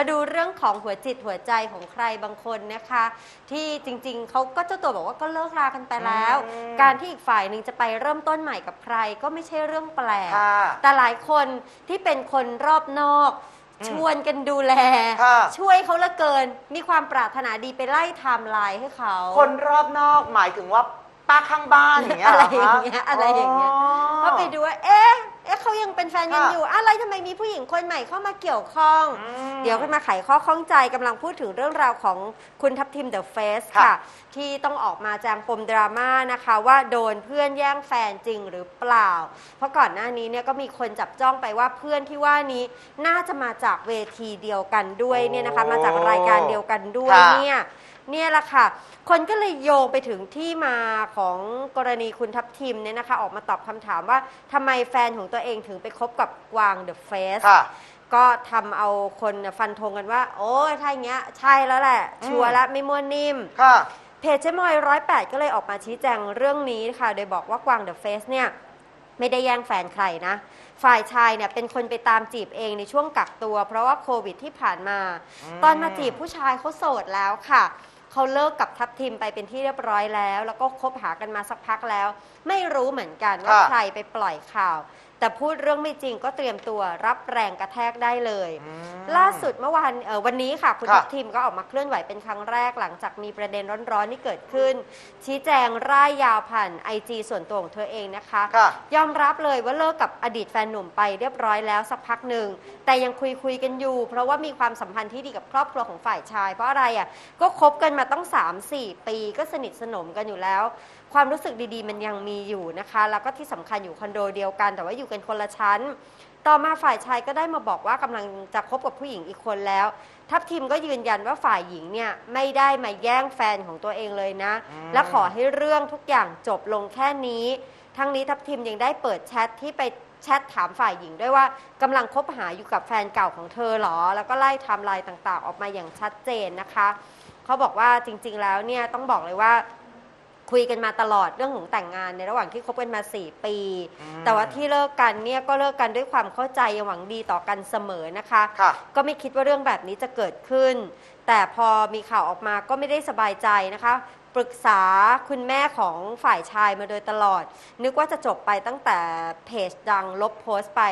มาดูเรื่องของหัวจิตหัวใจของใครบางคนนะคะ ที่จริงๆ เขาก็เจ้าตัวบอกว่าก็เลิกรากันไปแล้ว อืมการที่อีกฝ่ายหนึ่งจะไปเริ่มต้นใหม่กับใคร ก็ไม่ใช่เรื่องแปลก ค่ะแต่หลายคนที่เป็นคนรอบนอก อืมชวนกันดูแล ค่ะ ช่วยเขาเหละเกิน มีความปรารถนาดีไปไล่ไทม์ไลน์ให้เขา คนรอบนอกหมายถึงว่า ป้าข้างบ้านอย่างเงี้ยอะไรเหอรย่างเงี้ยอะไรอย่างเงี้ยก็ไปดูว่าเอ๊ะเอ๊ะเขายังเป็นแฟนกันค่ะอยู่ อะไรทำไมมีผู้หญิงคนใหม่เข้ามาเกี่ยวข้องอืมเดี๋ยวขึ้นมาไขข้อข้องใจกำลังพูดถึงเรื่องราวของคุณทัพทิมเดอะเฟสค่ะค่ะ ที่ต้องออกมาแจงปมดราม่านะคะ ว่าโดนเพื่อนแย่งแฟนจริงหรือเปล่า เพราะก่อนหน้านี้เนี่ยก็มีคนจับจ้องไปว่าเพื่อนที่ว่านี้น่าจะมาจากเวทีเดียวกันด้วยเนี่ยนะคะ มาจากรายการเดียวกันด้วยค่ะเนี่ย เนี่ยแหละค่ะ คนก็เลยโยงไปถึงที่มาของกรณีคุณทัพทิมเนี่ยนะคะ ออกมาตอบคำถามว่าทำไมแฟนของตัวเองถึงไปคบกับกวางเดอะเฟส ค่ะ ก็ทำเอาคนฟันธงกันว่า โอ้ยถ้าอย่างเงี้ย ใช่แล้วแหละอืมชัวร์แล้วไม่มั่วนิ่ม ค่ะ เพจเจ๊มอยร้อยแปดก็เลยออกมาชี้แจงเรื่องนี้ค่ะ โดยบอกว่ากวางเดอะเฟสเนี่ย ไม่ได้แย่งแฟนใครนะ ฝ่ายชายเนี่ยเป็นคนไปตามจีบเองในช่วงกักตัว เพราะว่าโควิดที่ผ่านมา อืม ตอนมาจีบผู้ชายเขาโสดแล้วค่ะ เขาเลิกกับทัพทิมไปเป็นที่เรียบร้อยแล้ว แล้วก็คบหากันมาสักพักแล้ว ไม่รู้เหมือนกันว่าค่ะ ใครไปปล่อยข่าว แต่พูดเรื่องไม่จริงก็เตรียมตัวรับแรงกระแทกได้เลย อืม ล่าสุดเมื่อวานเอ่อวันนี้ค่ะคุณค่ะ ทัพทิมก็ออกมาเคลื่อนไหวเป็นครั้งแรกหลังจากมีประเด็นร้อนๆที่เกิดขึ้น ชี้แจงร่ายยาวผ่านไอจส่วนตัวของเธอเองนะคะ ค่ะ ยอมรับเลยว่าเลิกกับอดีตแฟนหนุ่มไปเรียบร้อยแล้วสักพักหนึ่ง แต่ยังคุยคุยๆกันอยู่ เพราะว่ามีความสัมพันธ์ที่ดีกับครอบครัวของฝ่ายชาย เพราะอะไรอะก็คบกันมาตั้ง3-4 ปีก็สนิทสนมกันอยู่แล้ว ความรู้สึกดีๆ มันยังมีอยู่นะคะ แล้วก็ที่สำคัญอยู่คอนโดเดียวกัน แต่ว่าอยู่กันคนละชั้น ต่อมาฝ่ายชายก็ได้มาบอกว่ากำลังจะคบกับผู้หญิงอีกคนแล้ว ทัพทีมก็ยืนยันว่าฝ่ายหญิงเนี่ยไม่ได้มาแย่งแฟนของตัวเองเลยนะอืมและขอให้เรื่องทุกอย่างจบลงแค่นี้ ทั้งนี้ทัพทีมยังได้เปิดแชทที่ไปแชทถามฝ่ายหญิงด้วยว่ากำลังคบหาอยู่กับแฟนเก่าของเธอเหรอ แล้วก็ไล่ไทม์ไลน์ต่างๆ ออกมาอย่างชัดเจนนะคะ เขาบอกว่าจริงๆแล้วเนี่ยต้องบอกเลยว่า คุยกันมาตลอดเรื่องของแต่งงานในระหว่างที่คบกันมา 4 ปี อืมแต่ว่าที่เลิกกันเนี่ยก็เลิกกันด้วยความเข้าใจหวังดีต่อกันเสมอนะคะ ค่ะ ก็ไม่คิดว่าเรื่องแบบนี้จะเกิดขึ้น แต่พอมีข่าวออกมาก็ไม่ได้สบายใจนะคะ ปรึกษาคุณแม่ของฝ่ายชายมาโดยตลอด นึกว่าจะจบไปตั้งแต่เพจดังลบโพสต์ไป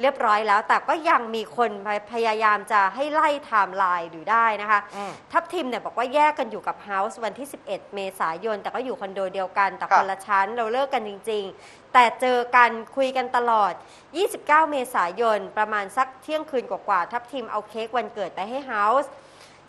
เรียบร้อยแล้ว แต่ก็ยังมีคนพยายามจะให้ไล่ไทม์ไลน์หรือได้นะคะ อืม ทัพทีมเนี่ยบอกว่าแยกกันอยู่กับเฮาส์วันที่ 11 เมษายน แต่ก็อยู่คอนโดเดียวกัน แต่ค่ะคนละชั้นเราเลิกกันจริง ๆ แต่เจอกันคุยกันตลอด 29 เมษายน ประมาณสักเที่ยงคืนกว่าๆทัพทีมเอาเค้กวันเกิดไปให้เฮาส์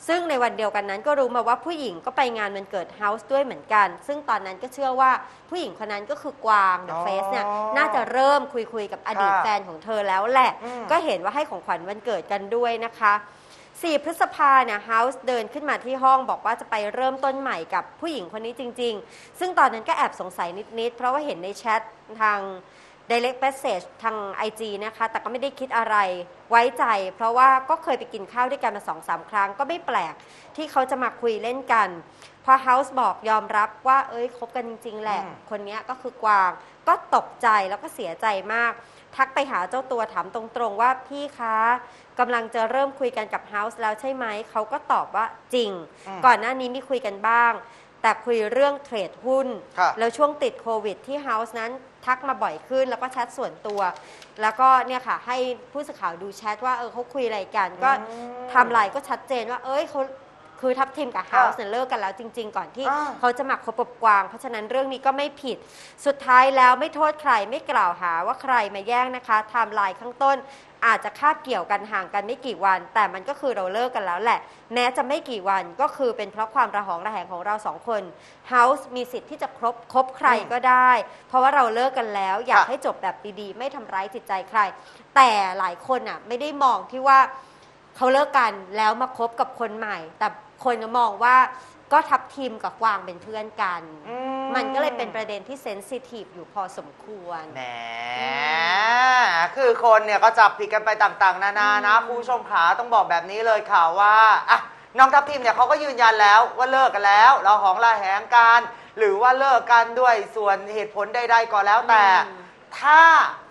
ซึ่งในวันเดียวกันนั้นก็รู้มาว่าผู้หญิงก็ไปงานวันเกิดเฮาส์ด้วยเหมือนกัน ซึ่งตอนนั้นก็เชื่อว่าผู้หญิงคนนั้นก็คือกวางเดอะอ๋อเฟสเนี่ยน่าจะเริ่มคุยคุยๆกับอดีตค่ะแฟนของเธอแล้วแหละอืมก็เห็นว่าให้ของขวัญวันเกิดกันด้วยนะคะ4พฤษภาเนี่ยเฮาส์เดินขึ้นมาที่ห้องบอกว่าจะไปเริ่มต้นใหม่กับผู้หญิงคนนี้จริง ๆ ซึ่งตอนนั้นก็แอบสงสัยนิด ๆ เพราะว่าเห็นในแชททาง direct message ทาง IG นะคะ แต่ก็ไม่ได้คิดอะไรไว้ใจ เพราะว่าก็เคยไปกินข้าวด้วยกันมาสองสามครั้ง ก็ไม่แปลกที่เขาจะมาคุยเล่นกัน พอเฮาส์บอกยอมรับว่า เอ้ยคบกันจริง ๆ แหละ อืม คนเนี้ยก็คือกวาง ก็ตกใจแล้วก็เสียใจมาก ทักไปหาเจ้าตัวถามตรงๆว่าพี่คะกำลังจะเริ่มคุยกันกับเฮาส์แล้วใช่ไหม เขาก็ตอบว่าจริง อืม ก่อนหน้านี้มีคุยกันบ้าง แต่คุยเรื่องเทรดหุ้น ค่ะ แล้วช่วงติดโควิดที่เฮาส์นั้น ทักมาบ่อยขึ้น แล้วก็แชทส่วนตัว แล้วก็เนี่ยค่ะ ให้ผู้สื่อข่าวดูแชทว่าเออเขาคุยอะไรกัน ก็อืมไทำลายก็ชัดเจนว่า เอ้ยเขา คือทัพทีมกับเฮาส์เนี่ยเลิกกันแล้วจริง ๆ ก่อนที่อ่า เขาจะมาคบกับกวาง เพราะฉะนั้นเรื่องนี้ก็ไม่ผิดสุดท้ายแล้วไม่โทษใครไม่กล่าวหาว่าใครมาแย่งนะคะไทม์ไลน์ข้างต้น อาจจะคาบเกี่ยวกันห่างกันไม่กี่วัน แต่มันก็คือเราเลิกกันแล้วแหละ แม้จะไม่กี่วันก็คือเป็นเพราะความระหองระแหงของเราสองคนเฮาส์มีสิทธิ์ที่จะครบคบใครก็ได้ เพราะว่าเราเลิกกันแล้ว อยากค่ะ ให้จบแบบดีๆ ไม่ทำร้ายจิตใจใคร แต่หลายคนอะไม่ได้มองที่ว่า เขาเลิกกันแล้วมาคบกับคนใหม่ แต่ คนก็มองว่าก็ทับทีมกับกวางเป็นเพื่อนกัน อืมันก็เลยเป็นประเด็นที่เซนซิทีฟอยู่พอสมควร แหมคือคนเนี่ยก็จับผิดกันไปต่างๆ นานานะอืมคุณผู้ชมขาต้องบอกแบบนี้เลยค่ะว่าอะน้องทัพทีมเนี่ยเขาก็ยืนยันแล้วว่าเลิกกันแล้ว เราของลาแหงกันหรือว่าเลิกกันด้วยส่วนเหตุผลใดๆก็แล้วแต่ อืม ถ้า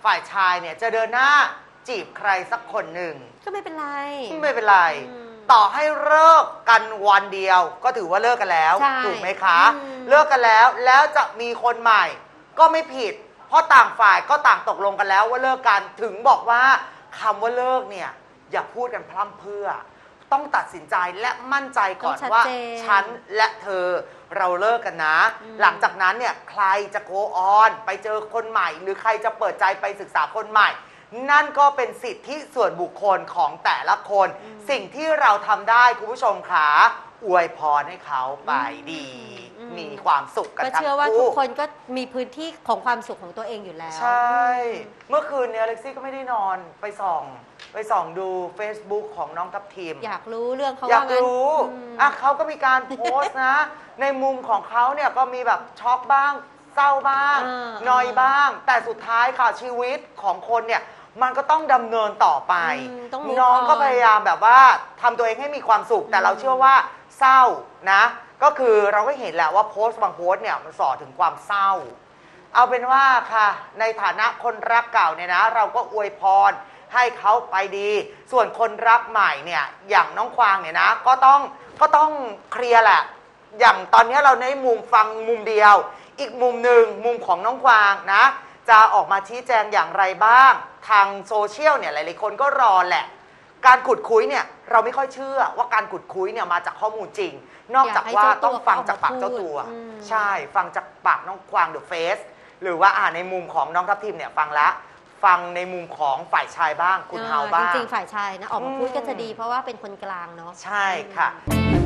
ฝ่ายชายเนี่ยจะเดินหน้าจีบใครสักคนหนึ่ง ก็ไม่เป็นไร ไม่เป็นไร อืม ต่อให้เลิกกันวันเดียว ก็ถือว่าเลิกกันแล้วใช่ถูกไหมคะ อืม เลิกกันแล้วแล้วจะมีคนใหม่ ก็ไม่ผิด เพราะต่างฝ่ายก็ต่างตกลงกันแล้วว่าเลิกกันถึงบอกว่าคำว่าเลิกเนี่ย อย่าพูดกันพร่ำเพรื่อ ต้องตัดสินใจและมั่นใจก่อนต้องชัดว่า เจนฉันและเธอเราเลิกกันนะ อืม หลังจากนั้นเนี่ยใครจะโกออน ไปเจอคนใหม่ หรือใครจะเปิดใจไปศึกษาคนใหม่ นั่นก็เป็นสิทธิส่วนบุคคลของแต่ละคน สิ่งที่เราทำได้คุณผู้ชมขาอวยพรให้เขาไปดี อืม มีความสุขกันก็ทั้งเชื่อว่าทุคู่กคนก็มีพื้นที่ของความสุขของตัวเองอยู่แล้ว ใช่ เมื่อคืนเนี่ยอเล็กซี่ก็ไม่ได้นอนไปส่อง ไปส่องดู Facebook ของน้องทัพทีมอยากรู้เรื่องเขาอยากว่างั้นรู้อืม อะเขาก็มีการโพสต์นะ ในมุมของเขาเนี่ยก็มีแบบช็อกบ้าง เศร้าบ้างอ่าหนอยบ้าง แต่สุดท้ายค่ะชีวิตของคนเนี่ย มันก็ต้องดำเนินต่อไป อืมต้อง move น้องก็ on พยายามแบบว่าทำตัวเองให้มีความสุข แต่เราเชื่อว่าเศร้านะ ก็คือเราก็เห็นแหละว่าโพสต์บางโพสต์เนี่ยมันส่อถึงความเศร้า เอาเป็นว่าค่ะ ในฐานะคนรักเก่าเนี่ยนะ เราก็อวยพรให้เขาไปดี ส่วนคนรักใหม่เนี่ยอย่างน้องควางเนี่ยนะ ก็ต้องก็ต้องเคลียร์แหละ อย่างตอนนี้เราในมุมฟังมุมเดียว อีกมุมหนึ่งมุมของน้องควางนะ จะออกมาชี้แจงอย่างไรบ้าง ทางโซเชียลเนี่ยหลายๆคนก็รอแหละ การขุดคุยเนี่ยเราไม่ค่อยเชื่อว่าการขุดคุยเนี่ยมาจากข้อมูลจริง นอกจากว่าต้องฟังจากปากเจ้าตัวอืมใช่ฟังจากปากน้องควางเดอะเฟสหรือว่าอ่านในมุมของน้องทัพทิมเนี่ยฟังแล้วฟังในมุมของฝ่ายชายบ้างคุณเฮาบ้างจริงๆฝ่ายชายนะออกมาพูดอืมก็จะดีเพราะว่าเป็นคนกลางเนาะใช่ค่ะอืม